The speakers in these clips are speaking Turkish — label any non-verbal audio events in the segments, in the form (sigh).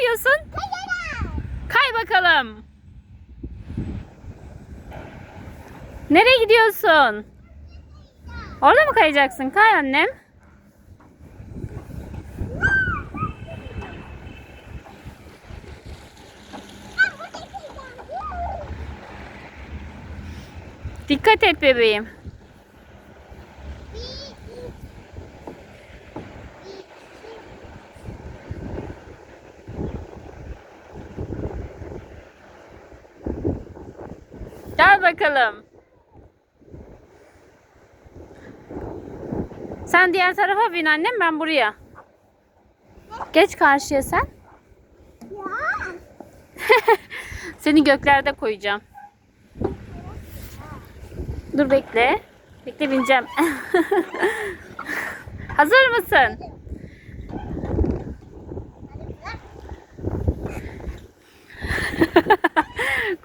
yapıyorsun? Kay bakalım. Nereye gidiyorsun? Orada mı kayacaksın? Kay annem. Dikkat et bebeğim. Gel bakalım. Sen diğer tarafa bin annem ben buraya. Geç karşıya sen. (laughs) Seni göklerde koyacağım. Dur bekle. Bekle bineceğim. (laughs) Hazır mısın?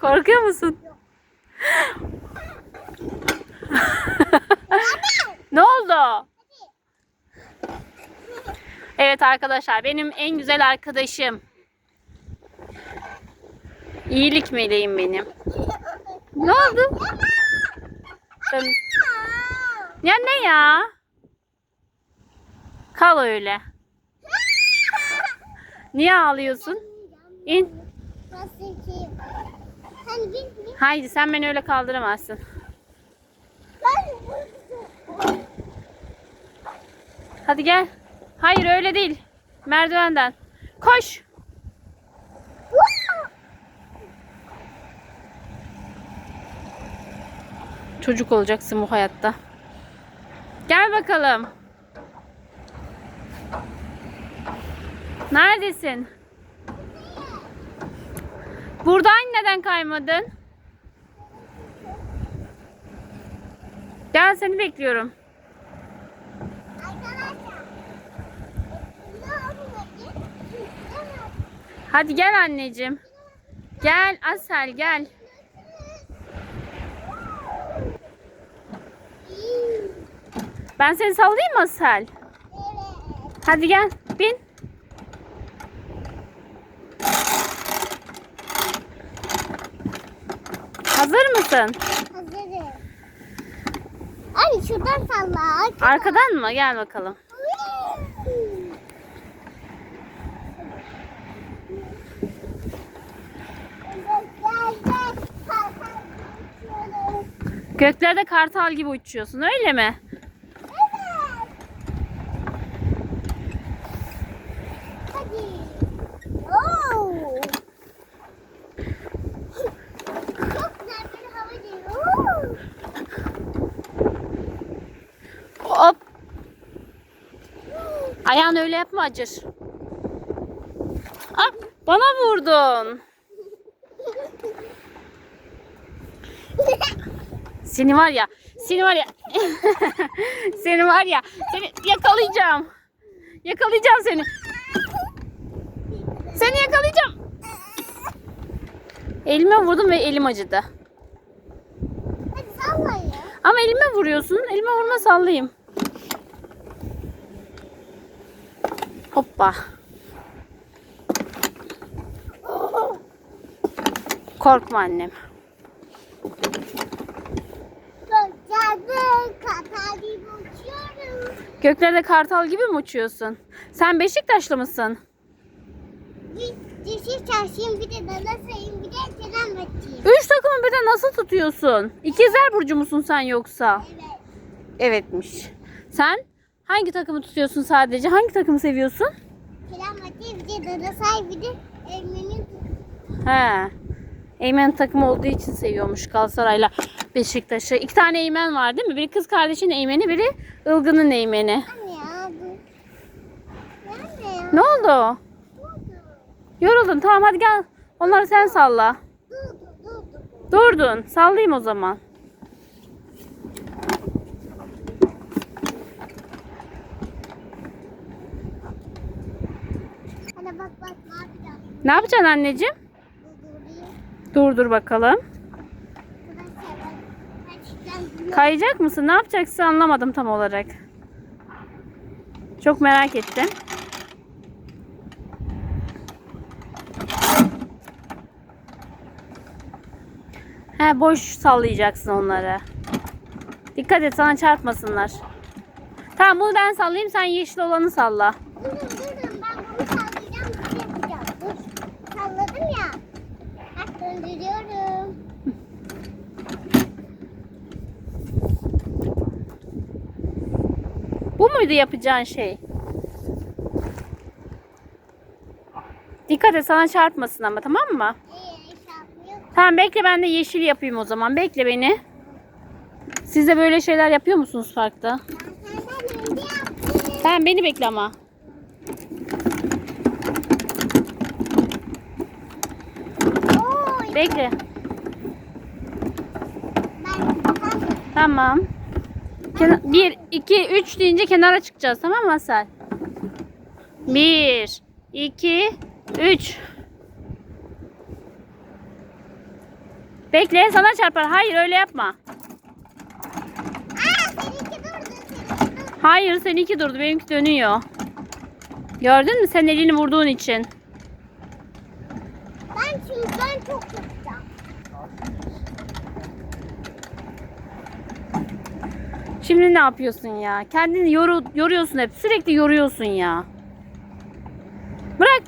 (laughs) Korkuyor musun? ne oldu? Evet arkadaşlar benim en güzel arkadaşım. İyilik meleğim benim. Ne oldu? Ya ne ya? Kal öyle. Niye ağlıyorsun? İn. Haydi sen beni öyle kaldıramazsın. Hadi gel. Hayır öyle değil. Merdivenden. Koş. Çocuk olacaksın bu hayatta. Gel bakalım. Neredesin? Buradan neden kaymadın? Gel seni bekliyorum. Arkadaşlar. Ne yapıyorsun? Hadi gel anneciğim. Gel Asel gel. Ben seni sallayayım mı Asel? Hadi gel bin. Hazır mısın? Hazırım. Abi şuradan salla. Arkadan mı? Gel bakalım. Göklerde kartal gibi uçuyorsun öyle mi? Hop. Ayağını öyle yapma acır. Ah, bana vurdun. Seni var ya, seni var ya, (laughs) seni var ya, seni yakalayacağım. Yakalayacağım seni. Seni yakalayacağım. Elime vurdum ve elim acıdı. Hadi salla ya. Ama elime vuruyorsun. Elime vurma sallayayım. Hoppa. Korkma annem. Göklerde kartal gibi mi uçuyorsun? Sen Beşiktaşlı mısın? Dişi çarşıyım bir de dala sayayım bir de atayım. Üç takımı birden nasıl tutuyorsun? İkizler burcu musun sen yoksa? Evet. Evetmiş. Sen hangi takımı tutuyorsun sadece? Hangi takımı seviyorsun? Atayım bir de dala say bir de elmenin He. Eymen takımı olduğu için seviyormuş Galatasaray'la Beşiktaş'ı. İki tane Eymen var değil mi? Biri kız kardeşin Eymen'i, biri Ilgın'ın Eymen'i. Anne ya bu. Anne ya. Ne oldu? Yoruldun. Tamam hadi gel. Onları sen salla. Durdu. Durdu. Durdun. Sallayayım o zaman. Hadi bak bak ne yapacağım. Ne yapacaksın anneciğim? Durdurayım. Durdur bakalım. Kayacak mısın? Ne yapacaksın anlamadım tam olarak. Çok merak ettim. He boş sallayacaksın onları. Dikkat et sana çarpmasınlar. Tamam bunu ben sallayayım sen yeşil olanı salla. Durun durun ben bunu sallayacağım. Şey salladım ya. Bak döndürüyorum. Muydu yapacağın şey? Dikkat et sana çarpmasın ama tamam mı? Tamam bekle ben de yeşil yapayım o zaman. Bekle beni. Siz de böyle şeyler yapıyor musunuz parkta? Tamam beni bekle ama. Bekle. Tamam. Kena- bir, iki, üç deyince kenara çıkacağız tamam mı Asel? Bir, iki, üç. Bekle sana çarpar. Hayır öyle yapma. Aa seninki durdu seninki durdu. Hayır seninki durdu benimki dönüyor. Gördün mü sen elini vurduğun için. Ben çünkü ben çok tutacağım. Şimdi ne yapıyorsun ya? Kendini yoru, yoruyorsun hep. Sürekli yoruyorsun ya. Bırak.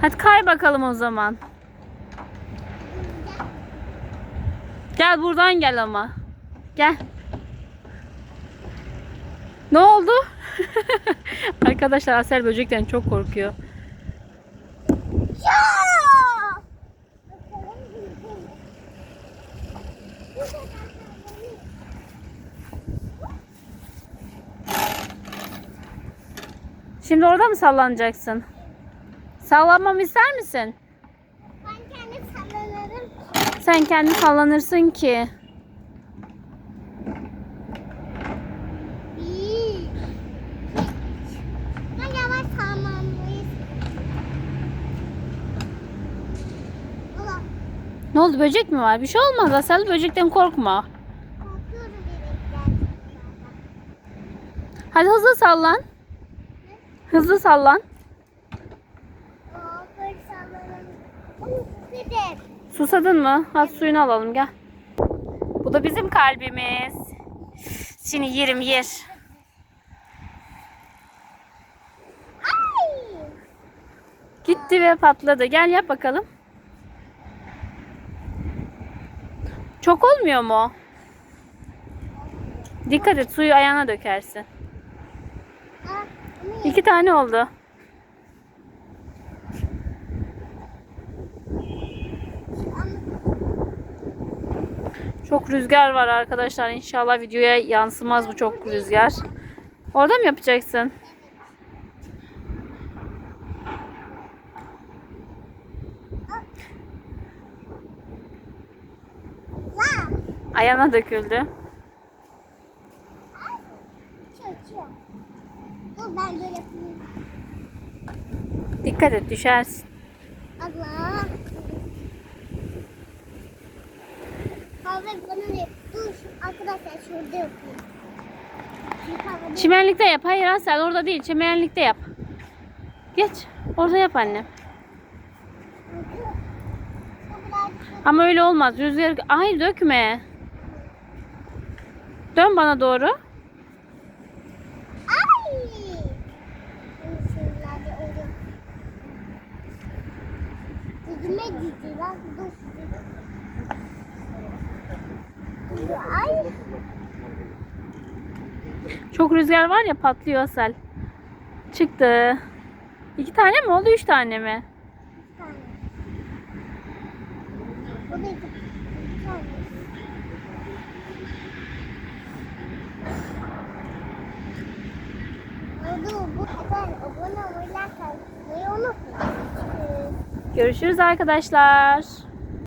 Hadi kay bakalım o zaman. Gel buradan gel ama. Gel. Ne oldu? (laughs) Arkadaşlar Asel böcekten çok korkuyor. Ya! Şimdi orada mı sallanacaksın? Sallanmamı ister misin? Ben kendim sallanırım. Sen kendin sallanırsın ki. Bir. Ben yavaş sallanmalıyız. Allah Ne oldu böcek mi var? Bir şey olmaz Asel böcekten korkma. Hadi hızlı sallan. Hızlı sallan. Susadın mı? Hadi suyunu alalım gel. Bu da bizim kalbimiz. Seni yerim yer. Gitti ve patladı. Gel yap bakalım. Çok olmuyor mu? Dikkat et suyu ayağına dökersin. İki tane oldu. Çok rüzgar var arkadaşlar. İnşallah videoya yansımaz bu çok rüzgar. Orada mı yapacaksın? Ayağına döküldü. Dikkat et düşersin. Allah. Kahve bana ne? Dur arkadaşlar şurada yapayım. Çimenlikte yap. Hayır Asel orada değil. Çimenlikte yap. Geç. Orada yap birazcık Ama öyle olmaz. Rüzgar... Ay dökme. Dön bana doğru. Ay! Çok rüzgar var ya patlıyor Asel. Çıktı. İki tane mi oldu? Üç tane mi? Bir tane. Bu da iki bir tane. Görüşürüz arkadaşlar.